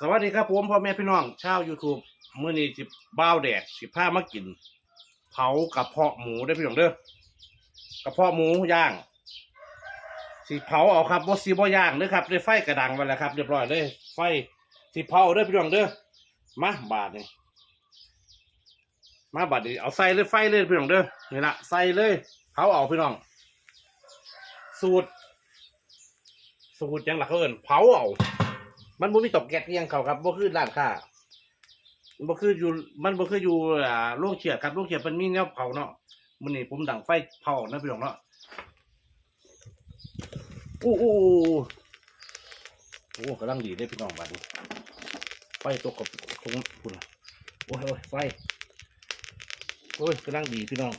สวัสดีครับผมพ่อแม่พี่น้องชาว YouTube มื้อนี้สิบ้าวแดกสิพามากิน เผากระเพาะหมูได้อพี่น้องเด้อกระเพาะหมูย่าง สิเผาเอาครับบ่สิบ่ย่างเด้อครับได้ไฟกระดังไว้แล้วครับเรียบร้อยเลยไฟสิเผาเด้อพี่น้องเด้อมาบาดนี่มาบาดนี้เอาใส่เลยไฟเลยพี่น้องเด้อนี่ละใส่เลยเผาเอาพี่น้อง สูตร สูตรหยังหลักเอินเผาเอา มันบ่มีตกแก๊สอิหยังเขาครับบ่คือร้านค้ามันบ่คืออยู่มันบ่คืออยู่อ่าโรงเชือดครับโรงเชือดมันมีแนวเผาเนาะมื้อนี้ผมดังไฟเผานะพี่น้องเนาะโอ้โอ้โอ้โอ้กำลังดีเด้พี่น้องบัดนี้ไฟตกกับคงพุ่นน่ะโอ้ยโอ้ยไฟโอ้ยกำลังดีพี่น้อง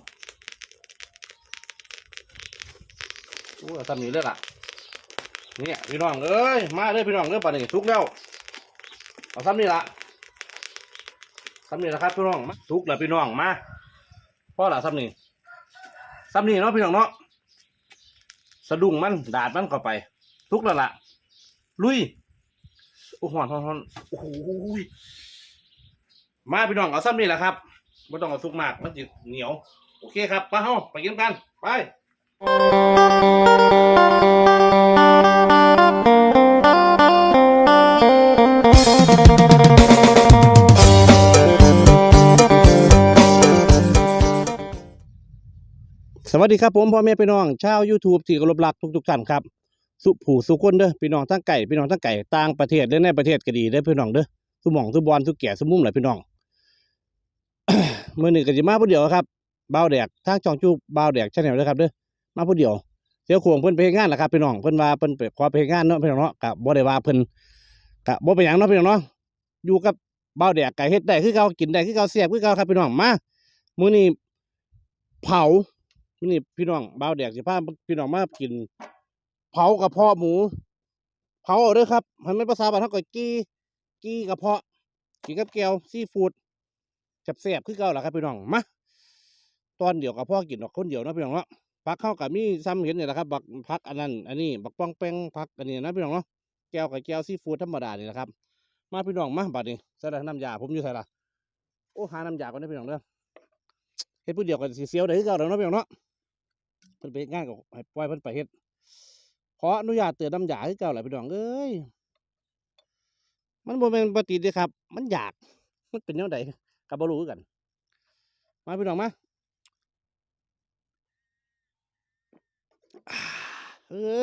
โอ้ยทำนี้เลยล่ะ เนี่ยพี่น้องเอ้ยมาเลยพี่น้องเอ้ยป่านนี้ทุกแล้วเอาซ้ำนี่ละซ้ำนี่ละครับพี่น้องมาทุกแล้วพี่น้องมาพ่อละซ้ำนี่ซ้ำนี่เนาะพี่น้องเนาะสะดุ้งมันดาดมันเข้าไป ทุกแล้วล่ะลุยโอ้หอนหอนหอนโอ้โหมาพี่น้องเอาซ้ำนี่แหละครับไม่ต้องเอาสุกมากมันจะเหนียว โอเคครับไปเฮาไปกินกัน ไป สวัสดีครับผมพ่อแม่พี่น้องชาว YouTube ที่เคารพรักทุกๆท่านครับ สุผู้สุคนเด้อพี่น้องทั้งไก่พี่น้องทั้งไก่ต่างประเทศและในประเทศก็ดีเด้อพี่น้องเด้อสุหม่องสุบอลสุแก่สุมุมหละพี่น้องมื้อนี้ก็สิมาผู้เดียวครับบ่าวแดกทางช่องจูบ่าวแดกชาแนลเด้อครับเด้อมาผู้เดียวเสียวโขวงเพิ่นไปเฮ็ดงานแหละครับพี่น้องเพิ่นว่าเพิ่นไปขอไปเฮ็ดงานเนาะพี่น้องเนาะก็บ่ได้ว่าเพิ่นก็บ่เป็นหยังเนาะพี่น้องเนาะอยู่กับบ่าวแดกไก็เฮ็ดได้คือเก่ากินได้คือเก่าแซ่บคือเก่าครับพี่น้องมามื้อนี้เผา นี่พี่น้องบ่าวแดกสิพาพี่น้องมากิน เผากระเพาะหมู เผาเอาเด้อครับมันไม่นภาษาบ้านเฮาก็กี้กี้กระเพาะกินกับแก้วซีฟู้ดแซ่บๆคือเก่าล่ะครับพี่น้องมาตอนเดียวกับพ่อกินดอกคนเดียวนะพี่น้องเนาะผักเข้ากับมีซ้ำเห็นนี่แหละครับบักผักอันนั้น อันนี้บักป้องแป้งผักอันนี้นะพี่น้องเนาะแก้วกับแก้วซีฟู้ดธรรมดานี่แหละครับ มาพี่น้องมาบัดนี้ใส่ละน้ำยาผมอยู่ใส่ละโอ้หาน้ำยาก่อนนะพี่น้องเด้อเฮ็ดผู้เดียวกันสิเสียวได้คือเก่าแล้วเนาะพี่น้องเนาะ เพิ่นไปเฮ็ดงานกับให้ปล่อยเพิ่นไปเฮ็ดขออนุญาตเตือนน้ำยาคือเก่าแหละพี่น้องเอ้ยมันบ่แม่นบ่ติดเด้ครับ มันอยากมันเป็นแนวใดก็บ่รู้คือกันมาพี่น้องมาเออ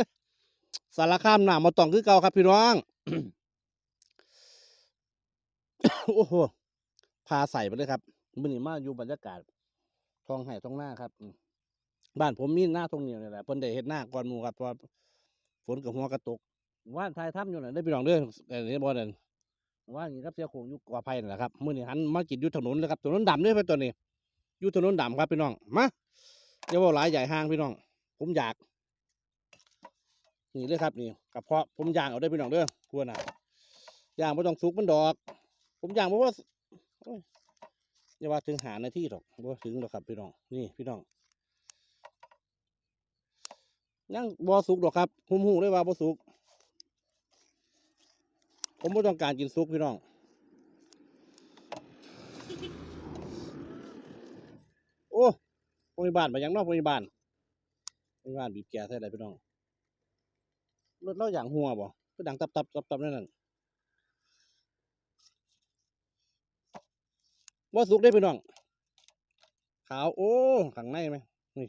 สารคามหน้ำมาต้องคือเก่าครับพี่น้องโอ้โหพาใส่ไปเลยครับมือนี้มาอยู่บรรยากาศท้องไห่ท้องหน้าครับอื บ้านผมมีหน้าตรงนี้นี่แหละเพิ่นได้เฮ็ดหน้าก่อนหมู่ครับเพราะว่าฝนกับหัวกระตกว่านทายถ้ำอยู่น่ะได้อพี่น้องเด้อเอ่อนี่บ่นั่นว่านี่ครับเสียโขงอยู่กอไผ่นั่นแหละครับมื้อนี้หันมากินอยู่ถนนเลยครับถนนดำเด้อเพิ่นตัวนี้อยู่ถนนดำครับพี่น้องมาอย่าว้าหลายใหญ่ห้างพี่น้อง ผมอยาก นี่เลยครับนี่กระเพาะผมย่างเอาได้พี่น้องเด้อควรน่ะย่างบ่ต้องสุกมันดอก ผมย่างบ่ว่าโอ้ยอย่าว่าถึงหานาทีดอกบ่าถึงดอกครับพี่น้อง นี่พี่น้อง ยังบ่สุกดอกครับผมหูเลยว่าบ่สุก ผมบ่ต้องการกินสุกพี่น้องโอ้พยาบาลมายังนอกพยาบาลพยาบาลบีบแกใส่อะไรพี่น้องรถเราอย่างหัวบ่ก็ดังตับตับตับตับนั่นนั่นบ่สุกได้พี่น้องขาวโอ้ข้างในไหมนี่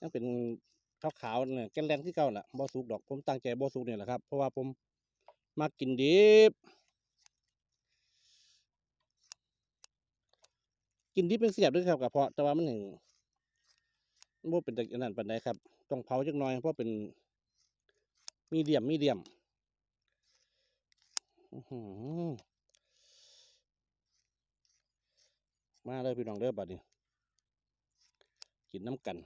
ยังเป็น ขาวขาวเนี่ยแกนแรงที่เก่าแหละบ่สุกดอก ผมตั้งใจบ่สุกเนี่ยแหละครับ เพราะว่าผมมากินดิบ กินดิบเป็นเสียบด้วยครับกระเพาะแต่ว่ามันหนึ่งบ่เป็นจากนั้นปานใดครับ ต้องเผาจักหน่อย เพราะเป็นมีเดียมมีเดียมอื้อหือมาเลยพี่น้องเด้อบัดนี้กินน้ำกัน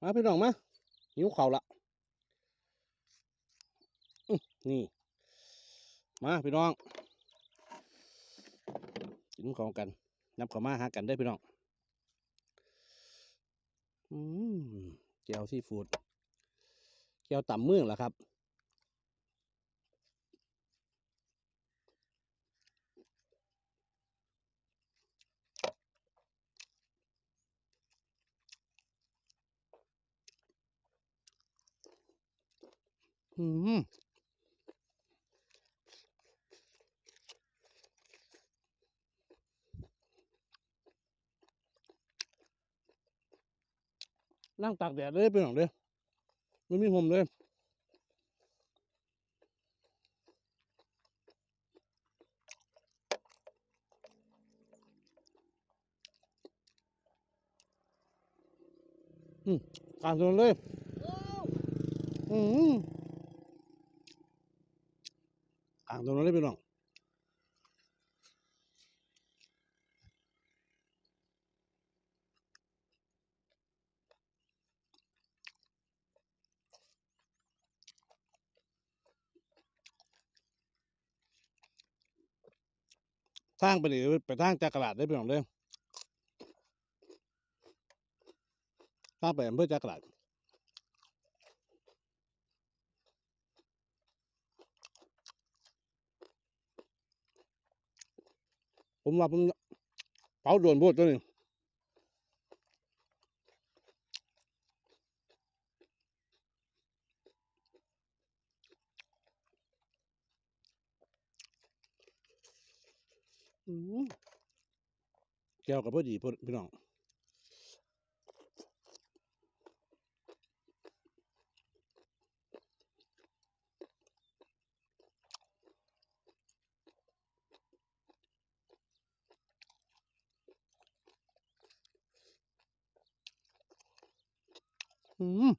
มาพี่น้องมาหิวเข่าละนี่ มาพี่น้องกินของกันนับข้ามาหากันได้พี่น้องอืมแก้วซีฟูดเกี่ยวต่ำมืองล่ะครับ อืมนั่งตากแดดเลยไปหน่อยเลยไม่มีผมเลยอืมกลางถนนเลยอืม กลางถนนเลยพี่น้องทางไปนี่ไปทางจากกลาดได้พี่น้องเลยทางไปอำเภอจากกลาด ผมว่าผมเผาด่วนโพดตัวนี้อืมแก้วกับพอดีพี่น้องอืม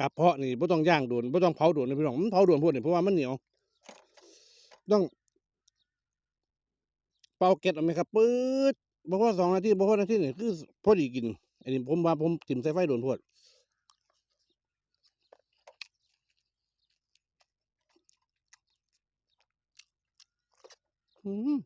กระเพาะนี่บ่ต้องย่างโดนบ่ต้องเผาโดนนะพี่น้องมันเผาโดนโพดนี่เพราะว่ามันเหนียว ต้อง เป่าเกล็ดออกไหมครับปื๊ดบ่พอสองนาทีบ่พอนาทีนี่คือพอดีกินอันนี้ผมว่าผมถิ่มใส่ไฟโดนโพดอืม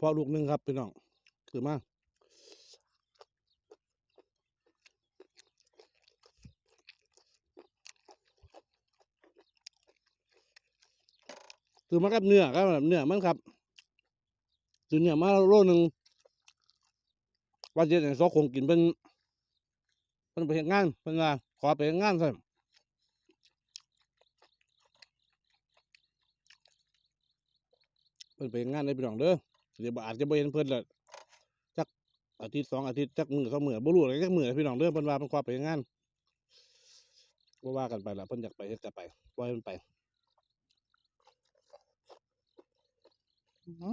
เพาะลูกหนึงครับพี่น้องคือมากคือมากับเนื้อครับเนื้อมันครับคือเนื้อมาโลหนึงว่าจะให้ซอกคงกินเป็นเป็นไปเฮ็ดงานเป็นว่าขอไปเฮ็ดงานซะเป็นไปเฮ็ดงานได้พี่น้องเด้อ เดี๋ยวบ่อาจจะบ่เห็นเพิ่นละจักอาทิตย์สองอาทิตย์จักมื้อสองมือบ่รู้อะไรจักมือพี่น้องเรื่อเพิ่นว่าเพิ่นขอไปเฮ็ดงานว่าว่ากันไปละเพิ่นอยากไปเฮ็ดก็ไปปล่อยมันไปอื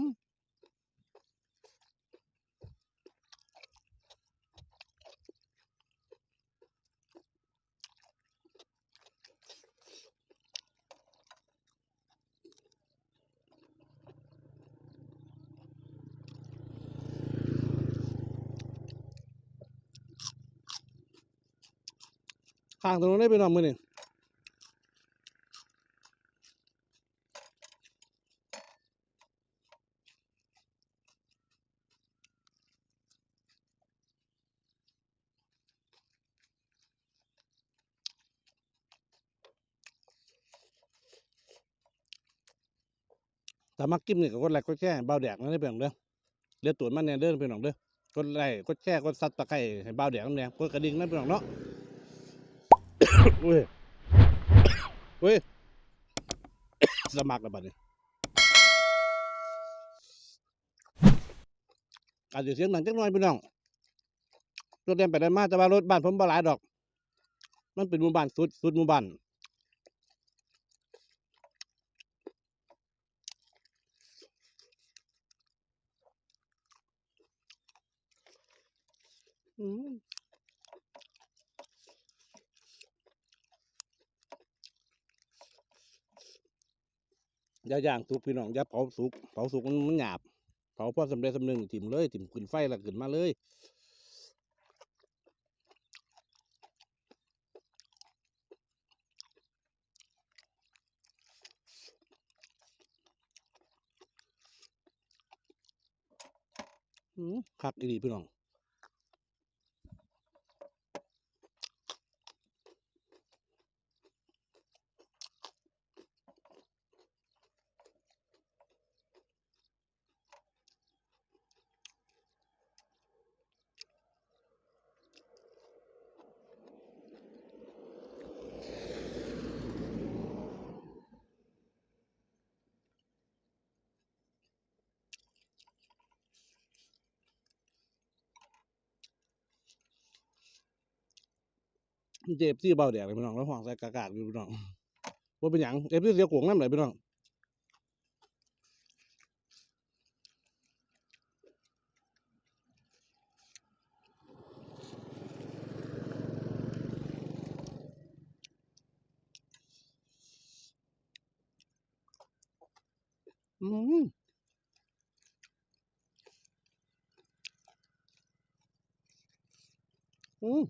ข้างถนนได้ไปน้องมือนี่แต่มักกิมนี่ก็กดไลค์กดแชร์ให้เบาแดกนั่นได้เพียงเด้อเลือดตัวจมันเนี่ยเด้อพี่น้องเด้อกดไลค์กดแชร์กดซับตะไคร้ให้เบาแดกนั่นแหละกดกระดิ่งนั่นพี่น้องเนาะ อุ้ยอุ้ยสมัครแล้วบัดนี้อาจจะเสียงดังจักหน่อยพี่น้องรถเดินไปเดินมาแต่ว่ารถบ้านผมบ่หลายดอก มันเป็นหมู่บ้านสุดสุดหมู่บ้านอืม ย่าย่างสุกพี่น้องอย่าเผาสุกเผาสุกมันมันหยาบเผาพอสำเร็จสำเนึงถิ่มเลยถิ่มขึ้นไฟแล้วขึ้นมาเลยคักอีดีพี่น้อง เจ็บซี่เบาแดดเลยพี่น้องแล้วห่วงใส่กากาดอยู่พี่น้องว่าเป็นหยังเจ็บซี่เสียขวงน้ำไหลพี่น้องอืมอืม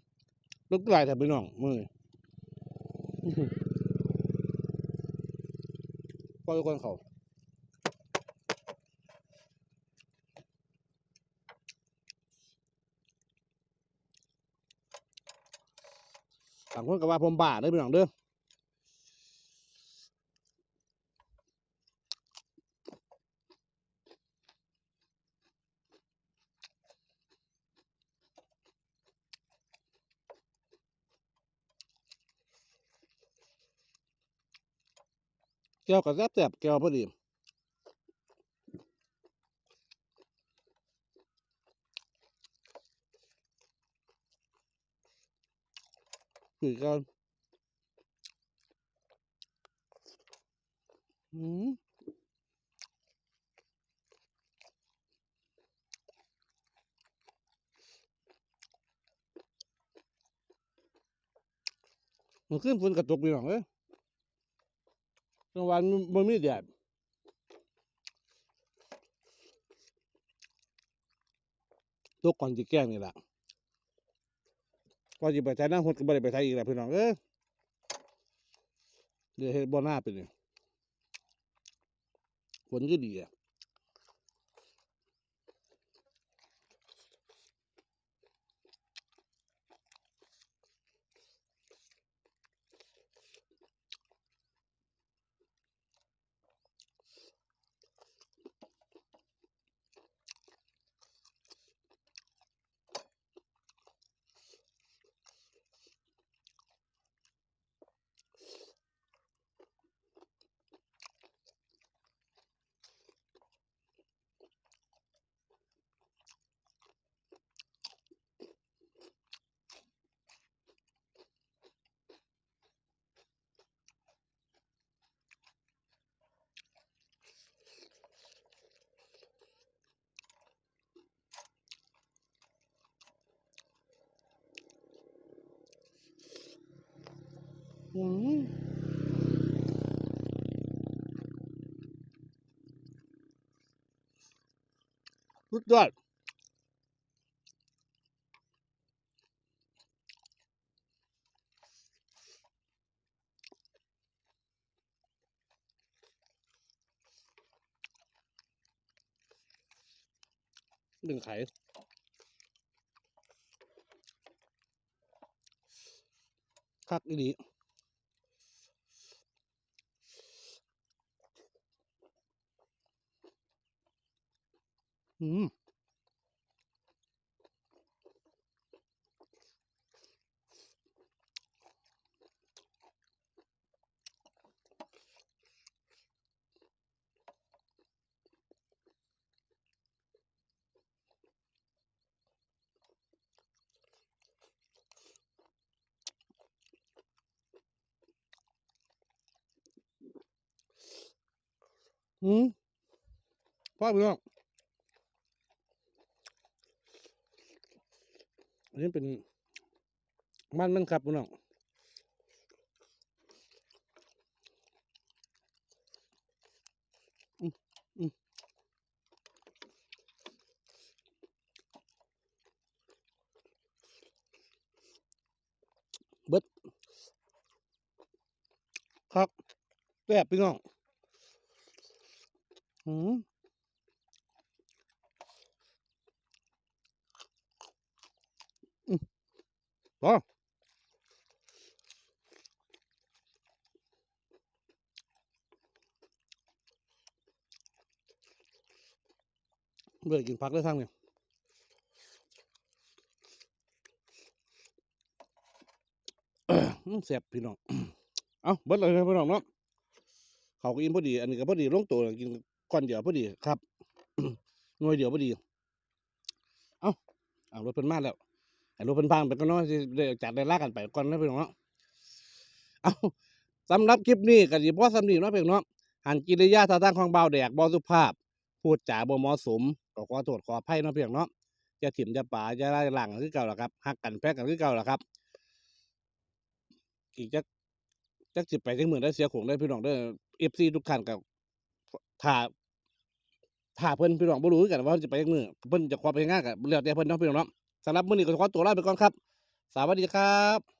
ลึกไหลแต่ไปน้องมืออื้อหือปล่อยคนเขาต่างคนกับว่าผมบ้าเด้อพี่น้องเด้อ แก้วกับแซ่บแซบแก้วพอดีคือกันอืมมันขึ้นฝนกระตกพี่น้องเอ้ย กลางวันมันบ่มีแดดตกก่อนจีแก้งนี่แหละพอจะไปใช้น้ำหดก็ไม่ได้ไปใช้อีกแล้วพี่น้องเออเดี๋ยวเห็นบ่หน้าไปเลยฝนก็ดีอะ สุดยอดหนึ่งไข่คักอีดี อืมอืมพ่ อันนี้เป็นมันมันครับพี่น้องเบิดครับแซ่บพี่น้องอืม พอเบื่อกินพักได้ทั้งเนี่ยอืมแซ่บพี่น้อง เอาเบิดเลยพี่น้องเนาะเขาก็อิ่มพอดี อันนี้ก็พอดีลงตัวกินก้อนเดียวพอดีครับ หน่วยเดียวพอดี เอาเอารถเพิ่นมาแล้ว ให้รถเพิ่นพังไปก็น้อยสิได้จัดได้ลากกันไปก่อนนะพี่น้องเนาะเอาสำหรับคลิปนี้ก็สิพอสำนีเนาะพี่น้องเนาะหันกิริยาท่าทางของเบาวแดกบ่สุภาพ พูดจาบ่เหมาะสมก็ขอโทษขออภัยเนาะพี่น้องเนาะจะถิ่มจะป่าจะไล่หลังคือเก่าล่ะครับหักกันแพ้กันคือเก่าล่ะครับ อีกจักจักสิไปถึงหมื่นได้เสียของได้พี่น้องเด้เอฟซีทุกท่านกับถ้าถ้าเพิ่นพี่น้องบ่รู้กันว่าจะไปจักมือเพิ่นจะขอไปงานกับแล้วแต่เพิ่นเนาะพี่น้องเนาะ สำหรับมื้อนี้ก็ขอตัวลาไปก่อนครับ สวัสดีครับ